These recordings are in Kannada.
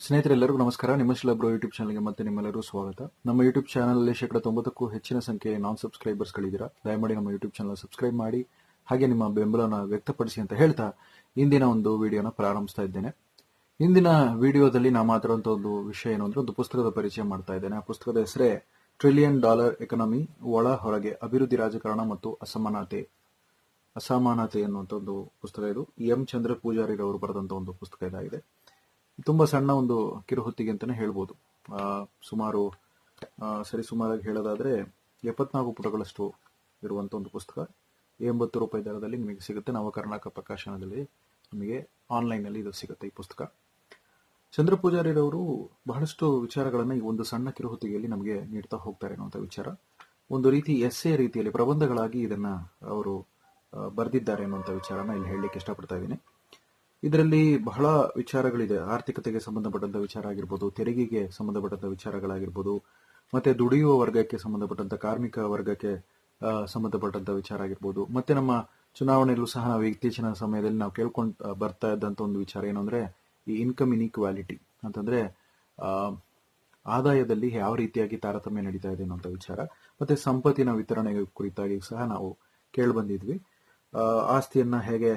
ಸ್ನೇಹಿತರೆಲ್ಲರಿಗೂ ನಮಸ್ಕಾರ. ನಿಮ್ಮ ಶಿಲಬ್ರೋ ಯೂಟ್ಯೂಬ್ ಚಾನಲ್ಗೆ ಮತ್ತೆ ನಿಮ್ಮೆಲ್ಲರೂ ಸ್ವಾಗತ. ನಮ್ಮ ಯೂಟ್ಯೂಬ್ ಚಾನಲಲ್ಲಿ ಶೇಕಡ ತೊಂಬತ್ತಕ್ಕೂ ಹೆಚ್ಚಿನ ಸಂಖ್ಯೆಯ ನಾನ್ ಸಬ್ಸ್ಕ್ರೈಬರ್ಸ್ಗಳಿದ್ದೀರಾ ದಯಮಾಡಿ ನಮ್ಮ ಯೂಟ್ಯೂಬ್ ಚಾನಲ್ ಸಬ್ಸ್ಕ್ರೈಬ್ ಮಾಡಿ, ಹಾಗೆ ನಿಮ್ಮ ಬೆಂಬಲನ ವ್ಯಕ್ತಪಡಿಸಿ ಅಂತ ಹೇಳ್ತಾ ಇಂದಿನ ಒಂದು ವಿಡಿಯೋನ ಪ್ರಾರಂಭಿಸ್ತಾ ಇದ್ದೇನೆ. ಇಂದಿನ ವಿಡಿಯೋದಲ್ಲಿ ನಾ ಮಾತಾಡುವಂಥ ಒಂದು ವಿಷಯ ಏನು ಅಂದ್ರೆ, ಒಂದು ಪುಸ್ತಕದ ಪರಿಚಯ ಮಾಡ್ತಾ ಇದ್ದೇನೆ. ಆ ಪುಸ್ತಕದ ಹೆಸರೇ ಟ್ರಿಲಿಯನ್ ಡಾಲರ್ ಎಕನಾಮಿ ಒಳ ಹೊರಗೆ ಅಭಿವೃದ್ಧಿ ರಾಜಕಾರಣ ಮತ್ತು ಅಸಮಾನತೆ. ಅಸಮಾನತೆ ಅನ್ನುವಂಥ ಒಂದು ಪುಸ್ತಕ ಇದು. ಎಂ. ಚಂದ್ರ ಪೂಜಾರಿರವರು ಬರೆದಂಥ ಒಂದು ಪುಸ್ತಕ ಇದಾಗಿದೆ. ತುಂಬಾ ಸಣ್ಣ ಒಂದು ಕಿರುಹೊತ್ತಿಗೆ ಅಂತಾನೆ ಹೇಳ್ಬೋದು. ಸುಮಾರು ಸರಿ ಸುಮಾರಾಗಿ ಹೇಳೋದಾದ್ರೆ ಎಪ್ಪತ್ನಾಲ್ಕು ಪುಟಗಳಷ್ಟು ಇರುವಂತ ಒಂದು ಪುಸ್ತಕ. ಎಂಬತ್ತು ರೂಪಾಯಿ ದರದಲ್ಲಿ ನಿಮಗೆ ಸಿಗುತ್ತೆ. ನವ ಕರ್ನಾಟಕ ಪ್ರಕಾಶನದಲ್ಲಿ ನಿಮಗೆ ಆನ್ಲೈನ್ನಲ್ಲಿ ಇದು ಸಿಗುತ್ತೆ ಈ ಪುಸ್ತಕ. ಚಂದ್ರ ಪೂಜಾರಿರವರು ಬಹಳಷ್ಟು ವಿಚಾರಗಳನ್ನು ಈ ಒಂದು ಸಣ್ಣ ಕಿರುಹೊತ್ತಿಗೆಯಲ್ಲಿ ನಮಗೆ ನೀಡ್ತಾ ಹೋಗ್ತಾರೆ ಅನ್ನುವಂಥ ವಿಚಾರ. ಒಂದು ರೀತಿ ಎಸ್ಸೆ ರೀತಿಯಲ್ಲಿ ಪ್ರಬಂಧಗಳಾಗಿ ಇದನ್ನ ಅವರು ಬರೆದಿದ್ದಾರೆ ಅನ್ನುವಂಥ ವಿಚಾರನ ಇಲ್ಲಿ ಹೇಳಲಿಕ್ಕೆ ಇಷ್ಟಪಡ್ತಾ ಇದ್ದೀನಿ. ಇದರಲ್ಲಿ ಬಹಳ ವಿಚಾರಗಳಿದೆ. ಆರ್ಥಿಕತೆಗೆ ಸಂಬಂಧಪಟ್ಟಂತ ವಿಚಾರ ಆಗಿರ್ಬೋದು, ತೆರಿಗೆಗೆ ಸಂಬಂಧಪಟ್ಟಂತ ವಿಚಾರಗಳಾಗಿರ್ಬೋದು, ಮತ್ತೆ ದುಡಿಯುವ ವರ್ಗಕ್ಕೆ ಸಂಬಂಧಪಟ್ಟಂತ, ಕಾರ್ಮಿಕ ವರ್ಗಕ್ಕೆ ಸಂಬಂಧಪಟ್ಟಂತ ವಿಚಾರ ಆಗಿರ್ಬೋದು. ಮತ್ತೆ ನಮ್ಮ ಚುನಾವಣೆಯಲ್ಲೂ ಸಹ ನಾವು ಇತ್ತೀಚಿನ ಸಮಯದಲ್ಲಿ ನಾವು ಕೇಳ್ಕೊಂಡು ಬರ್ತಾ ಇದ್ದಂತ ಒಂದು ವಿಚಾರ ಏನು ಅಂದ್ರೆ, ಈ ಇನ್ಕಮ್ ಇನ್ಇಕ್ವಾಲಿಟಿ ಅಂತಂದ್ರೆ ಆದಾಯದಲ್ಲಿ ಯಾವ ರೀತಿಯಾಗಿ ತಾರತಮ್ಯ ನಡೀತಾ ಇದೆ ಅನ್ನೋಂಥ ವಿಚಾರ, ಮತ್ತೆ ಸಂಪತ್ತಿನ ವಿತರಣೆ ಕುರಿತಾಗಿ ಸಹ ನಾವು ಕೇಳಿ ಬಂದಿದ್ವಿ ಆಸ್ತಿಯನ್ನ ಹೇಗೆ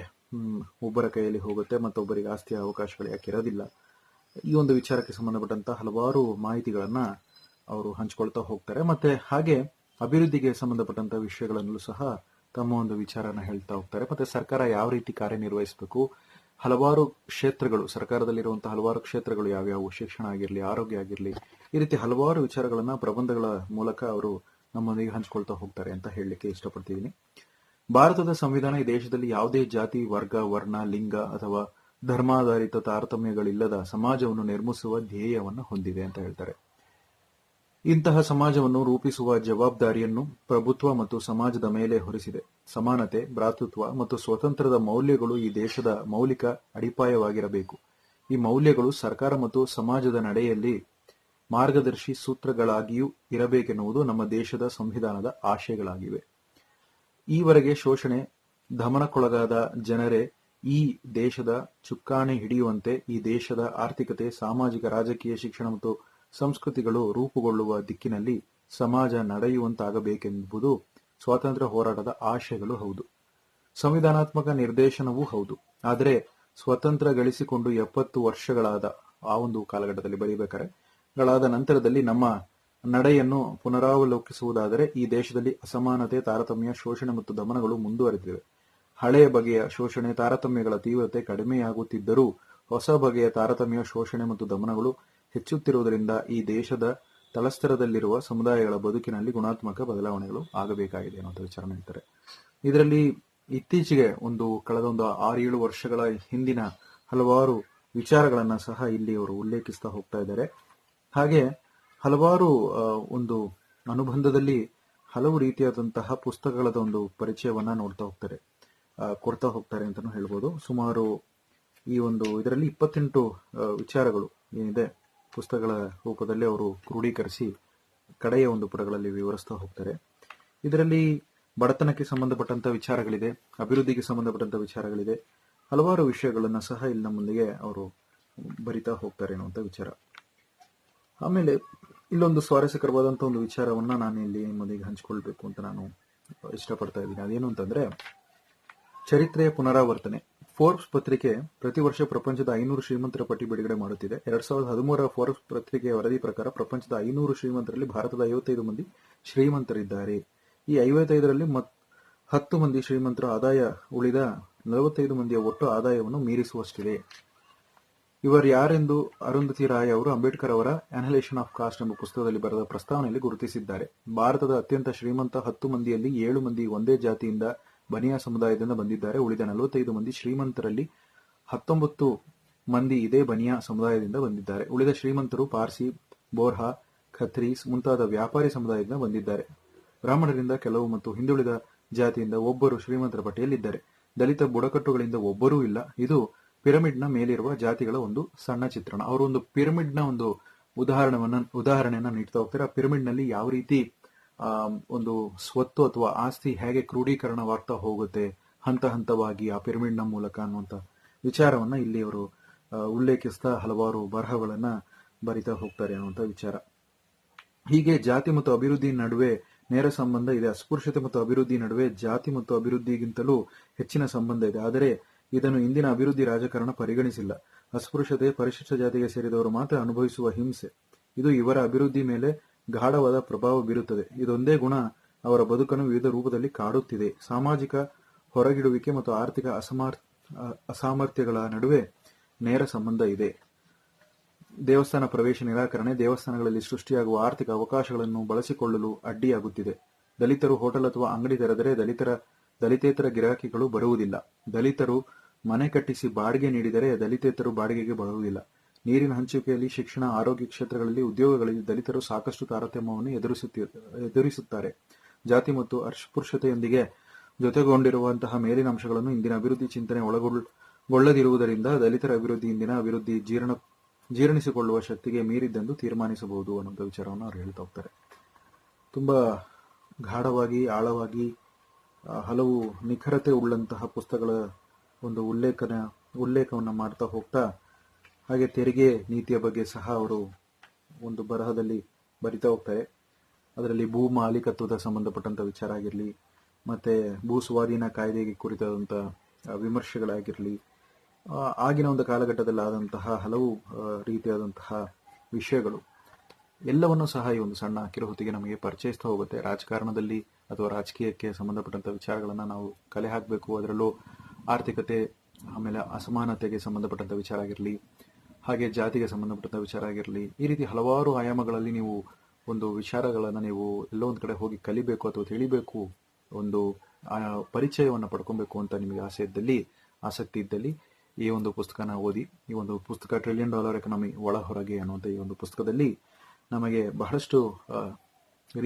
ಒಬ್ಬರ ಕೈಯಲ್ಲಿ ಹೋಗುತ್ತೆ, ಮತ್ತೊಬ್ಬರಿಗೆ ಆಸ್ತಿಯ ಅವಕಾಶಗಳು ಯಾಕೆ ಇರೋದಿಲ್ಲ. ಈ ಒಂದು ವಿಚಾರಕ್ಕೆ ಸಂಬಂಧಪಟ್ಟಂತ ಹಲವಾರು ಮಾಹಿತಿಗಳನ್ನು ಅವರು ಹಂಚ್ಕೊಳ್ತಾ ಹೋಗ್ತಾರೆ. ಮತ್ತೆ ಹಾಗೆ ಅಭಿವೃದ್ಧಿಗೆ ಸಂಬಂಧಪಟ್ಟಂತ ವಿಷಯಗಳನ್ನೂ ಸಹ ತಮ್ಮ ಒಂದು ವಿಚಾರನ ಹೇಳ್ತಾ ಹೋಗ್ತಾರೆ. ಮತ್ತೆ ಸರ್ಕಾರ ಯಾವ ರೀತಿ ಕಾರ್ಯನಿರ್ವಹಿಸಬೇಕು? ಹಲವಾರು ಕ್ಷೇತ್ರಗಳು, ಸರ್ಕಾರದಲ್ಲಿರುವಂತಹ ಹಲವಾರು ಕ್ಷೇತ್ರಗಳು ಯಾವ್ಯಾವು? ಶಿಕ್ಷಣ ಆಗಿರಲಿ, ಆರೋಗ್ಯ ಆಗಿರಲಿ, ಈ ರೀತಿ ಹಲವಾರು ವಿಚಾರಗಳನ್ನ ಪ್ರಬಂಧಗಳ ಮೂಲಕ ಅವರು ನಮ್ಮೊಂದಿಗೆ ಹಂಚ್ಕೊಳ್ತಾ ಹೋಗ್ತಾರೆ ಅಂತ ಹೇಳಲಿಕ್ಕೆ ಇಷ್ಟಪಡ್ತಿದ್ದೀನಿ. ಭಾರತದ ಸಂವಿಧಾನ ಈ ದೇಶದಲ್ಲಿ ಯಾವುದೇ ಜಾತಿ, ವರ್ಗ, ವರ್ಣ, ಲಿಂಗ ಅಥವಾ ಧರ್ಮಾಧಾರಿತ ತಾರತಮ್ಯಗಳಿಲ್ಲದ ಸಮಾಜವನ್ನು ನಿರ್ಮಿಸುವ ಧ್ಯೇಯವನ್ನು ಹೊಂದಿದೆ ಅಂತ ಹೇಳ್ತಾರೆ. ಇಂತಹ ಸಮಾಜವನ್ನು ರೂಪಿಸುವ ಜವಾಬ್ದಾರಿಯನ್ನು ಪ್ರಭುತ್ವ ಮತ್ತು ಸಮಾಜದ ಮೇಲೆ ಹೊರಿಸಿದೆ. ಸಮಾನತೆ, ಭ್ರಾತೃತ್ವ ಮತ್ತು ಸ್ವತಂತ್ರದ ಮೌಲ್ಯಗಳು ಈ ದೇಶದ ಮೌಲಿಕ ಅಡಿಪಾಯವಾಗಿರಬೇಕು. ಈ ಮೌಲ್ಯಗಳು ಸರ್ಕಾರ ಮತ್ತು ಸಮಾಜದ ನಡೆಯಲ್ಲಿ ಮಾರ್ಗದರ್ಶಿ ಸೂತ್ರಗಳಾಗಿಯೂ ಇರಬೇಕೆನ್ನುವುದು ನಮ್ಮ ದೇಶದ ಸಂವಿಧಾನದ ಆಶಯಗಳಾಗಿವೆ. ಈವರೆಗೆ ಶೋಷಣೆ, ದಮನಕ್ಕೊಳಗಾದ ಜನರೇ ಈ ದೇಶದ ಚುಕ್ಕಾಣಿ ಹಿಡಿಯುವಂತೆ ಈ ದೇಶದ ಆರ್ಥಿಕತೆ, ಸಾಮಾಜಿಕ, ರಾಜಕೀಯ, ಶಿಕ್ಷಣ ಮತ್ತು ಸಂಸ್ಕೃತಿಗಳು ರೂಪುಗೊಳ್ಳುವ ದಿಕ್ಕಿನಲ್ಲಿ ಸಮಾಜ ನಡೆಯುವಂತಾಗಬೇಕೆಂಬುದು ಸ್ವಾತಂತ್ರ್ಯ ಹೋರಾಟದ ಆಶಯಗಳು ಹೌದು. ಸಂವಿಧಾನಾತ್ಮಕ ನಿರ್ದೇಶನವೂ ಹೌದು. ಆದರೆ ಸ್ವತಂತ್ರ ಗಳಿಸಿಕೊಂಡು ಎಪ್ಪತ್ತು ವರ್ಷಗಳಾದ ಆ ಒಂದು ಕಾಲಘಟ್ಟದಲ್ಲಿ ಬರೀಬೇಕಾರೆ, ಗಳಾದ ನಂತರದಲ್ಲಿ ನಮ್ಮ ನಡೆಯನ್ನು ಪುನರಾವಲೋಕಿಸುವುದಾದರೆ ಈ ದೇಶದಲ್ಲಿ ಅಸಮಾನತೆ, ತಾರತಮ್ಯ, ಶೋಷಣೆ ಮತ್ತು ದಮನಗಳು ಮುಂದುವರೆದಿವೆ. ಹಳೆಯ ಬಗೆಯ ಶೋಷಣೆ, ತಾರತಮ್ಯಗಳ ತೀವ್ರತೆ ಕಡಿಮೆಯಾಗುತ್ತಿದ್ದರೂ ಹೊಸ ಬಗೆಯ ತಾರತಮ್ಯ, ಶೋಷಣೆ ಮತ್ತು ದಮನಗಳು ಹೆಚ್ಚುತ್ತಿರುವುದರಿಂದ ಈ ದೇಶದ ತಳಸ್ತರದಲ್ಲಿರುವ ಸಮುದಾಯಗಳ ಬದುಕಿನಲ್ಲಿ ಗುಣಾತ್ಮಕ ಬದಲಾವಣೆಗಳು ಆಗಬೇಕಾಗಿದೆ ಅನ್ನೋ ವಿಚಾರ ಹೇಳ್ತಾರೆ. ಇದರಲ್ಲಿ ಇತ್ತೀಚೆಗೆ ಒಂದು ಕಳೆದ ಒಂದು ಆರು ಏಳು ವರ್ಷಗಳ ಹಿಂದಿನ ಹಲವಾರು ವಿಚಾರಗಳನ್ನು ಸಹ ಇಲ್ಲಿ ಅವರು ಉಲ್ಲೇಖಿಸ್ತಾ ಹೋಗ್ತಾ ಇದ್ದಾರೆ. ಹಾಗೆ ಹಲವಾರು ಒಂದು ಅನುಬಂಧದಲ್ಲಿ ಹಲವು ರೀತಿಯಾದಂತಹ ಪುಸ್ತಕಗಳದ ಒಂದು ಪರಿಚಯವನ್ನ ನೋಡ್ತಾ ಹೋಗ್ತಾರೆ. ಕೊಡ್ತಾ ಹೋಗ್ತಾರೆ ಅಂತಾನು ಹೇಳ್ಬೋದು. ಸುಮಾರು ಈ ಒಂದು ಇದರಲ್ಲಿ ಇಪ್ಪತ್ತೆಂಟು ವಿಚಾರಗಳು ಏನಿದೆ, ಪುಸ್ತಕಗಳ ರೂಪದಲ್ಲಿ ಅವರು ಕ್ರೋಢೀಕರಿಸಿ ಕಡೆಯ ಒಂದು ಪುಟಗಳಲ್ಲಿ ವಿವರಿಸ್ತಾ ಹೋಗ್ತಾರೆ. ಇದರಲ್ಲಿ ಬಡತನಕ್ಕೆ ಸಂಬಂಧಪಟ್ಟಂತ ವಿಚಾರಗಳಿದೆ, ಅಭಿವೃದ್ಧಿಗೆ ಸಂಬಂಧಪಟ್ಟಂತ ವಿಚಾರಗಳಿದೆ, ಹಲವಾರು ವಿಷಯಗಳನ್ನ ಸಹ ಇಲ್ಲಿ ನಮ್ಮೊಂದಿಗೆ ಅವರು ಬರಿತಾ ಹೋಗ್ತಾರೆ ಅನ್ನುವಂಥ ವಿಚಾರ. ಆಮೇಲೆ ಇಲ್ಲೊಂದು ಸ್ವಾರಸ್ಯಕರವಾದಂಥ ಒಂದು ವಿಚಾರವನ್ನ ನಾನು ಇಲ್ಲಿ ನಿಮ್ಮೊಂದಿಗೆ ಹಂಚಿಕೊಳ್ಬೇಕು ಅಂತ ನಾನು ಇಷ್ಟಪಡ್ತಾ ಇದ್ದೀನಿ. ಅದೇನು ಅಂತಂದ್ರೆ, ಚರಿತ್ರೆಯ ಪುನರಾವರ್ತನೆ. ಫೋರ್ಬ್ಸ್ ಪತ್ರಿಕೆ ಪ್ರತಿ ವರ್ಷ ಪ್ರಪಂಚದ ಐನೂರು ಶ್ರೀಮಂತರ ಪಟ್ಟಿ ಬಿಡುಗಡೆ ಮಾಡುತ್ತಿದೆ. ಎರಡ್ ಸಾವಿರದ ಹದಿಮೂರರ ಫೋರ್ಬ್ಸ್ ಪತ್ರಿಕೆಯ ವರದಿ ಪ್ರಕಾರ ಪ್ರಪಂಚದ ಐನೂರು ಶ್ರೀಮಂತರಲ್ಲಿ ಭಾರತದ ಐವತ್ತೈದು ಮಂದಿ ಶ್ರೀಮಂತರಿದ್ದಾರೆ. ಈ ಐವತ್ತೈದರಲ್ಲಿ ಮತ್ ಹತ್ತು ಮಂದಿ ಶ್ರೀಮಂತರ ಆದಾಯ ಉಳಿದ ನಲವತ್ತೈದು ಮಂದಿಯ ಒಟ್ಟು ಆದಾಯವನ್ನು ಮೀರಿಸುವಷ್ಟಿದೆ. ಇವರು ಯಾರೆಂದು ಅರುಂಧತಿ ರಾಯ್ ಅವರು, ಅಂಬೇಡ್ಕರ್ ಅವರ ಅನಲೇಷನ್ ಆಫ್ ಕಾಸ್ಟ್ ಎಂಬ ಪುಸ್ತಕದಲ್ಲಿ ಬರೆದ ಪ್ರಸ್ತಾವನೆಯಲ್ಲಿ ಗುರುತಿಸಿದ್ದಾರೆ. ಭಾರತದ ಅತ್ಯಂತ ಶ್ರೀಮಂತ ಹತ್ತು ಮಂದಿಯಲ್ಲಿ ಏಳು ಮಂದಿ ಒಂದೇ ಜಾತಿಯಿಂದ ಬನಿಯಾ ಸಮುದಾಯದಿಂದ ಬಂದಿದ್ದಾರೆ. ಉಳಿದ ನಲವತ್ತೈದು ಮಂದಿ ಶ್ರೀಮಂತರಲ್ಲಿ ಹತ್ತೊಂಬತ್ತು ಮಂದಿ ಇದೇ ಬನಿಯಾ ಸಮುದಾಯದಿಂದ ಬಂದಿದ್ದಾರೆ. ಉಳಿದ ಶ್ರೀಮಂತರು ಪಾರ್ಸಿ, ಬೋರ್ಹಾ, ಖತ್ರೀಸ್ ಮುಂತಾದ ವ್ಯಾಪಾರಿ ಸಮುದಾಯದಿಂದ ಬಂದಿದ್ದಾರೆ. ಬ್ರಾಹ್ಮಣರಿಂದ ಕೆಲವು ಮತ್ತು ಹಿಂದುಳಿದ ಜಾತಿಯಿಂದ ಒಬ್ಬರು ಶ್ರೀಮಂತರ ಪಟ್ಟಿಯಲ್ಲಿದ್ದಾರೆ. ದಲಿತ ಬುಡಕಟ್ಟುಗಳಿಂದ ಒಬ್ಬರೂ ಇಲ್ಲ. ಇದು ಪಿರಮಿಡ್ನ ಮೇಲಿರುವ ಜಾತಿಗಳ ಒಂದು ಸಣ್ಣ ಚಿತ್ರಣ. ಅವರು ಒಂದು ಪಿರಮಿಡ್ನ ಒಂದು ಉದಾಹರಣೆಯನ್ನ ಉದಾಹರಣೆಯನ್ನ ನೀಡ್ತಾ ಹೋಗ್ತಾರೆ. ಆ ಪಿರಮಿಡ್ನಲ್ಲಿ ಯಾವ ರೀತಿ ಒಂದು ಸ್ವತ್ತು ಅಥವಾ ಆಸ್ತಿ ಹೇಗೆ ಕ್ರೋಢೀಕರಣವಾಗ್ತಾ ಹೋಗುತ್ತೆ, ಹಂತ ಹಂತವಾಗಿ ಆ ಪಿರಮಿಡ್ನ ಮೂಲಕ ಅನ್ನುವಂತ ವಿಚಾರವನ್ನ ಇಲ್ಲಿ ಅವರು ಉಲ್ಲೇಖಿಸ್ತಾ ಹಲವಾರು ಬರಹಗಳನ್ನ ಬರಿತಾ ಹೋಗ್ತಾರೆ ಅನ್ನುವಂಥ ವಿಚಾರ. ಹೀಗೆ ಜಾತಿ ಮತ್ತು ಅಭಿವೃದ್ಧಿ ನಡುವೆ ನೇರ ಸಂಬಂಧ ಇದೆ. ಅಸ್ಪೃಶ್ಯತೆ ಮತ್ತು ಅಭಿವೃದ್ಧಿ ನಡುವೆ ಜಾತಿ ಮತ್ತು ಅಭಿವೃದ್ಧಿಗಿಂತಲೂ ಹೆಚ್ಚಿನ ಸಂಬಂಧ ಇದೆ. ಆದರೆ ಇದನ್ನು ಇಂದಿನ ಅಭಿವೃದ್ಧಿ ರಾಜಕಾರಣ ಪರಿಗಣಿಸಿಲ್ಲ. ಅಸ್ಪೃಶ್ಯತೆ, ಪರಿಶಿಷ್ಟ ಜಾತಿಗೆ ಸೇರಿದವರು ಮಾತ್ರ ಅನುಭವಿಸುವ ಹಿಂಸೆ. ಇದು ಇವರ ಅಭಿವೃದ್ಧಿ ಮೇಲೆ ಗಾಢವಾದ ಪ್ರಭಾವ ಬೀರುತ್ತದೆ. ಇದೊಂದೇ ಗುಣ ಅವರ ಬದುಕನ್ನು ವಿವಿಧ ರೂಪದಲ್ಲಿ ಕಾಡುತ್ತಿದೆ. ಸಾಮಾಜಿಕ ಹೊರಗಿಡುವಿಕೆ ಮತ್ತು ಆರ್ಥಿಕ ಅಸಮಾರ್, ಅಸಾಮರ್ಥ್ಯಗಳ ನಡುವೆ ನೇರ ಸಂಬಂಧ ಇದೆ. ದೇವಸ್ಥಾನ ಪ್ರವೇಶ ನಿರಾಕರಣೆ, ದೇವಸ್ಥಾನಗಳಲ್ಲಿ ಸೃಷ್ಟಿಯಾಗುವ ಆರ್ಥಿಕ ಅವಕಾಶಗಳನ್ನು ಬಳಸಿಕೊಳ್ಳಲು ಅಡ್ಡಿಯಾಗುತ್ತಿದೆ. ದಲಿತರು ಹೋಟೆಲ್ ಅಥವಾ ಅಂಗಡಿ ತೆರೆದರೆ ದಲಿತರ ದಲಿತೇತರ ಗಿರಾಕಿಗಳು ಬರುವುದಿಲ್ಲ. ದಲಿತರು ಮನೆ ಕಟ್ಟಿಸಿ ಬಾಡಿಗೆ ನೀಡಿದರೆ ದಲಿತೇತರು ಬಾಡಿಗೆಗೆ ಬರುವುದಿಲ್ಲ. ನೀರಿನ ಹಂಚಿಕೆಯಲ್ಲಿ ಶಿಕ್ಷಣ, ಆರೋಗ್ಯ ಕ್ಷೇತ್ರಗಳಲ್ಲಿ ಉದ್ಯೋಗಗಳಲ್ಲಿ ದಲಿತರು ಸಾಕಷ್ಟು ತಾರತಮ್ಯವನ್ನು ಎದುರಿಸುತ್ತಿ, ಎದುರಿಸುತ್ತಾರೆ. ಜಾತಿ ಮತ್ತು ಅಸ್ಪೃಶ್ಯತೆಯೊಂದಿಗೆ ಜೊತೆಗೊಂಡಿರುವಂತಹ ಮೇಲಿನ ಅಂಶಗಳನ್ನು ಇಂದಿನ ಅಭಿವೃದ್ಧಿ ಚಿಂತನೆ ಒಳಗೊಳ್ಳದಿರುವುದರಿಂದ ದಲಿತರ ಅಭಿವೃದ್ಧಿ, ಇಂದಿನ ಅಭಿವೃದ್ಧಿ ಜೀರ್ಣ, ಜೀರ್ಣಿಸಿಕೊಳ್ಳುವ ಶಕ್ತಿಗೆ ಮೀರಿದ್ದೆಂದು ತೀರ್ಮಾನಿಸಬಹುದು ಅನ್ನುವಂಥ ವಿಚಾರವನ್ನು ಅವರು ಹೇಳ್ತಾ ಹೋಗ್ತಾರೆ. ತುಂಬಾ ಗಾಢವಾಗಿ, ಆಳವಾಗಿ ಹಲವು ನಿಖರತೆ ಉಳ್ಳಂತಹ ಪುಸ್ತಕಗಳ ಒಂದು ಉಲ್ಲೇಖನ, ಉಲ್ಲೇಖವನ್ನು ಮಾಡ್ತಾ ಹೋಗ್ತಾ, ಹಾಗೆ ತೆರಿಗೆ ನೀತಿಯ ಬಗ್ಗೆ ಸಹ ಅವರು ಒಂದು ಬರಹದಲ್ಲಿ ಬರಿತಾ ಹೋಗ್ತಾರೆ. ಅದರಲ್ಲಿ ಭೂ ಮಾಲೀಕತ್ವದ ಸಂಬಂಧಪಟ್ಟಂತ ವಿಚಾರ ಆಗಿರಲಿ, ಮತ್ತೆ ಭೂ ಸ್ವಾಧೀನ ಕಾಯ್ದೆಗೆ ಕುರಿತಾದಂಥ ವಿಮರ್ಶೆಗಳಾಗಿರಲಿ ಆಗಿನ ಒಂದು ಕಾಲಘಟ್ಟದಲ್ಲಿ ಆದಂತಹ ಹಲವು ರೀತಿಯಾದಂತಹ ವಿಷಯಗಳು. ಎಲ್ಲವನ್ನೂ ಸಹ ಈ ಒಂದು ಸಣ್ಣ ಕಿರುಹೊತ್ತಿಗೆ ನಮಗೆ ಪರಿಚಯಿಸ್ತಾ ಹೋಗುತ್ತೆ. ರಾಜಕಾರಣದಲ್ಲಿ ಅಥವಾ ರಾಜಕೀಯಕ್ಕೆ ಸಂಬಂಧಪಟ್ಟಂಥ ವಿಚಾರಗಳನ್ನು ನಾವು ಕಲೆ ಹಾಕಬೇಕು. ಅದರಲ್ಲೂ ಆರ್ಥಿಕತೆ, ಆಮೇಲೆ ಅಸಮಾನತೆಗೆ ಸಂಬಂಧಪಟ್ಟಂಥ ವಿಚಾರ ಆಗಿರಲಿ, ಹಾಗೆ ಜಾತಿಗೆ ಸಂಬಂಧಪಟ್ಟಂಥ ವಿಚಾರ ಆಗಿರಲಿ, ಈ ರೀತಿ ಹಲವಾರು ಆಯಾಮಗಳಲ್ಲಿ ನೀವು ಒಂದು ವಿಚಾರಗಳನ್ನು ನೀವು ಎಲ್ಲೋ ಒಂದು ಕಡೆ ಹೋಗಿ ಕಲಿಬೇಕು ಅಥವಾ ತಿಳಿಬೇಕು, ಒಂದು ಪರಿಚಯವನ್ನು ಪಡ್ಕೊಬೇಕು ಅಂತ ನಿಮಗೆ ಆಸೆ ಇದ್ದಲ್ಲಿ, ಆಸಕ್ತಿ ಇದ್ದಲ್ಲಿ ಈ ಒಂದು ಪುಸ್ತಕನ ಓದಿ, ಈ ಒಂದು ಪುಸ್ತಕ ಟ್ರಿಲಿಯನ್ ಡಾಲರ್ ಎಕನಾಮಿ ಒಳ ಹೊರಗೆ ಅನ್ನುವಂಥ ಈ ಒಂದು ಪುಸ್ತಕದಲ್ಲಿ ನಮಗೆ ಬಹಳಷ್ಟು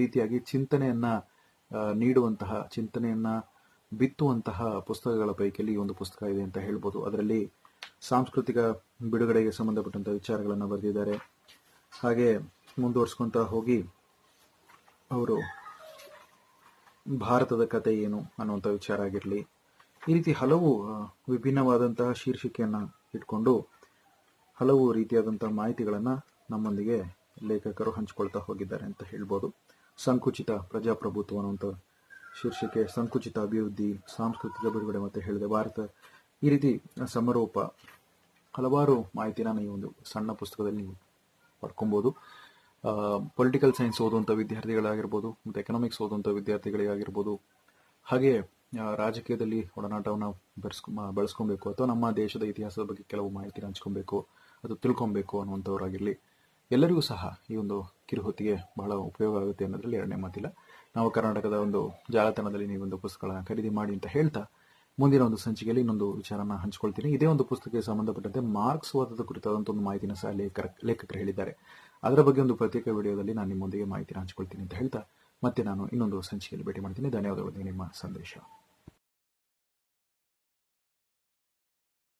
ರೀತಿಯಾಗಿ ಚಿಂತನೆಯನ್ನ ನೀಡುವಂತಹ ಚಿಂತನೆಯನ್ನು ಬಿತ್ತುವಂತಹ ಪುಸ್ತಕಗಳ ಪೈಕಿಯಲ್ಲಿ ಈ ಒಂದು ಪುಸ್ತಕ ಇದೆ ಅಂತ ಹೇಳ್ಬೋದು. ಅದರಲ್ಲಿ ಸಾಂಸ್ಕೃತಿಕ ಬಿಡುಗಡೆಗೆ ಸಂಬಂಧಪಟ್ಟಂತ ವಿಚಾರಗಳನ್ನು ಬರೆದಿದ್ದಾರೆ. ಹಾಗೆ ಮುಂದುವರ್ಸ್ಕೊಂತ ಹೋಗಿ ಅವರು ಭಾರತದ ಕತೆ ಏನು ಅನ್ನುವಂಥ ವಿಚಾರ ಆಗಿರಲಿ, ಈ ರೀತಿ ಹಲವು ವಿಭಿನ್ನವಾದಂತಹ ಶೀರ್ಷಿಕೆಯನ್ನು ಇಟ್ಕೊಂಡು ಹಲವು ರೀತಿಯಾದಂತಹ ಮಾಹಿತಿಗಳನ್ನು ನಮ್ಮೊಂದಿಗೆ ಲೇಖಕರು ಹಂಚಿಕೊಳ್ತಾ ಹೋಗಿದ್ದಾರೆ ಅಂತ ಹೇಳ್ಬೋದು. ಸಂಕುಚಿತ ಪ್ರಜಾಪ್ರಭುತ್ವ ಅನ್ನುವಂಥ ಶೀರ್ಷಿಕೆ, ಸಂಕುಚಿತ ಅಭಿವೃದ್ಧಿ, ಸಾಂಸ್ಕೃತಿಕ ಬಿಡುಗಡೆ ಮತ್ತೆ ಹೇಳಿದೆ. ಭಾರತ ಈ ರೀತಿ ಸಮಾರೋಪ ಹಲವಾರು ಮಾಹಿತಿನ ಈ ಒಂದು ಸಣ್ಣ ಪುಸ್ತಕದಲ್ಲಿ ನೀವು ಪಡ್ಕೊಬೋದು. ಪೊಲಿಟಿಕಲ್ ಸೈನ್ಸ್ ಓದುವಂಥ ವಿದ್ಯಾರ್ಥಿಗಳಾಗಿರ್ಬೋದು, ಮತ್ತು ಎಕನಾಮಿಕ್ಸ್ ಓದುವಂಥ ವಿದ್ಯಾರ್ಥಿಗಳಿಗಾಗಿರ್ಬೋದು, ಹಾಗೆ ರಾಜಕೀಯದಲ್ಲಿ ಒಡನಾಟವನ್ನು ಬೆರೆಸ್ಕೊ ಬೆಳೆಸ್ಕೊಬೇಕು, ಅಥವಾ ನಮ್ಮ ದೇಶದ ಇತಿಹಾಸದ ಬಗ್ಗೆ ಕೆಲವು ಮಾಹಿತಿನ ಹಂಚ್ಕೊಬೇಕು, ಅದು ತಿಳ್ಕೊಬೇಕು ಅನ್ನುವಂಥವ್ರಾಗಿರಲಿ. ಎಲ್ಲರಿಗೂ ಸಹ ಈ ಒಂದು ಕಿರುಹೊತ್ತಿಗೆ ಬಹಳ ಉಪಯೋಗ ಆಗುತ್ತೆ ಅನ್ನೋದ್ರಲ್ಲಿ ಎರಡನೇ ಮಾತಿಲ್ಲ. ನಾವು ಕರ್ನಾಟಕದ ಒಂದು ಜಾಲತಾಣದಲ್ಲಿ ನೀವು ಒಂದು ಪುಸ್ತಕಗಳನ್ನ ಖರೀದಿ ಮಾಡಿ ಅಂತ ಹೇಳ್ತಾ ಮುಂದಿನ ಒಂದು ಸಂಚಿಕೆಯಲ್ಲಿ ಇನ್ನೊಂದು ವಿಚಾರನ ಹಂಚ್ಕೊಳ್ತೀನಿ. ಇದೇ ಒಂದು ಪುಸ್ತಕಕ್ಕೆ ಸಂಬಂಧಪಟ್ಟಂತೆ ಮಾರ್ಕ್ಸ್ವಾದದ ಕುರಿತಾದಂಥ ಒಂದು ಮಾಹಿತಿನ ಸಹ ಲೇಖಕ ಲೇಖಕರು ಹೇಳಿದ್ದಾರೆ. ಅದರ ಬಗ್ಗೆ ಒಂದು ಪ್ರತ್ಯೇಕ ವಿಡಿಯೋದಲ್ಲಿ ನಾನು ನಿಮ್ಮೊಂದಿಗೆ ಮಾಹಿತಿನ ಹಂಚ್ಕೊಳ್ತೀನಿ ಅಂತ ಹೇಳ್ತಾ ಮತ್ತೆ ನಾನು ಇನ್ನೊಂದು ಸಂಚಿಕೆಯಲ್ಲಿ ಭೇಟಿ ಮಾಡ್ತೀನಿ. ಧನ್ಯವಾದಗಳು. ನಿಮ್ಮ ಸಂದೇಶ.